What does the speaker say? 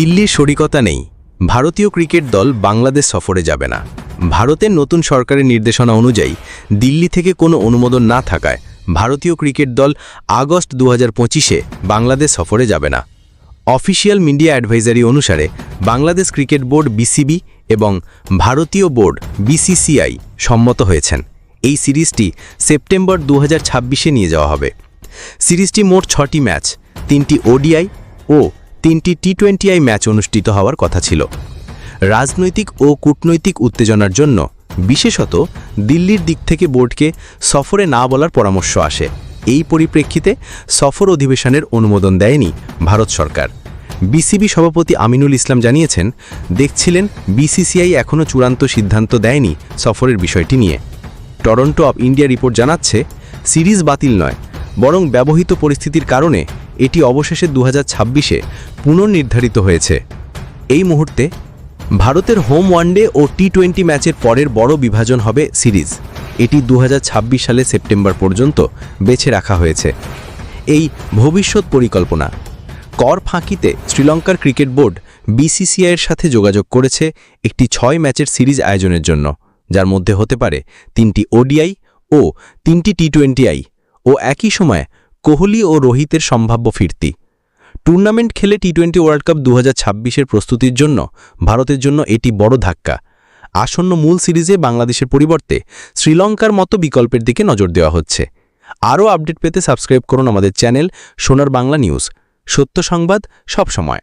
দিল্লির শরিকতা নেই। ভারতীয় ক্রিকেট দল বাংলাদেশ সফরে যাবে না। ভারতের নতুন সরকারের নির্দেশনা অনুযায়ী দিল্লি থেকে কোনো অনুমোদন না থাকায় ভারতীয় ক্রিকেট দল আগস্ট দু হাজার বাংলাদেশ সফরে যাবে না। অফিসিয়াল মিডিয়া অ্যাডভাইজারি অনুসারে বাংলাদেশ ক্রিকেট বোর্ড বিসিবি এবং ভারতীয় বোর্ড বিসিসিআই সম্মত হয়েছেন। এই সিরিজটি সেপ্টেম্বর দু হাজার নিয়ে যাওয়া হবে। সিরিজটি মোট ছটি ম্যাচ, তিনটি ওডিআই ও তিনটি টি টোয়েন্টিআই ম্যাচ অনুষ্ঠিত হওয়ার কথা ছিল। রাজনৈতিক ও কূটনৈতিক উত্তেজনার জন্য, বিশেষত দিল্লির দিক থেকে বোর্ডকে সফরে না বলার পরামর্শ আসে। এই পরিপ্রেক্ষিতে সফর অধিবেশনের অনুমোদন দেয়নি ভারত সরকার। বিসিবি সভাপতি আমিনুল ইসলাম জানিয়েছেন, দেখছিলেন বিসিসিআই এখনও চূড়ান্ত সিদ্ধান্ত দেয়নি সফরের বিষয়টি নিয়ে। টরন্টো অব ইন্ডিয়া রিপোর্ট জানাচ্ছে, সিরিজ বাতিল নয়, বরং ব্যবহৃত পরিস্থিতির কারণে এটি অবশেষে দু হাজার ছাব্বিশে পুনর্নির্ধারিত হয়েছে। এই মুহূর্তে ভারতের হোম ওয়ানডে ও টি টোয়েন্টি ম্যাচের পরের বড় বিভাজন হবে সিরিজ। এটি দু হাজার ছাব্বিশ সালে সেপ্টেম্বর পর্যন্ত বেছে রাখা হয়েছে। এই ভবিষ্যৎ পরিকল্পনা কর ফাঁকিতে শ্রীলঙ্কার ক্রিকেট বোর্ড বিসিসিআইয়ের সাথে যোগাযোগ করেছে একটি ছয় ম্যাচের সিরিজ আয়োজনের জন্য, যার মধ্যে হতে পারে তিনটি ওডিআই ও তিনটি টি টোয়েন্টিআই ও একই সময়ে কোহলি ও রোহিতের সম্ভাব্য ফিরতি। টুর্নামেন্ট খেলে টি টোয়েন্টি ওয়ার্ল্ড কাপ দু হাজার প্রস্তুতির জন্য ভারতের জন্য এটি বড় ধাক্কা। আসন্ন মূল সিরিজে বাংলাদেশের পরিবর্তে শ্রীলঙ্কার মতো বিকল্পের দিকে নজর দেওয়া হচ্ছে। আরও আপডেট পেতে সাবস্ক্রাইব করুন আমাদের চ্যানেল সোনার বাংলা নিউজ। সত্য সংবাদ সব সময়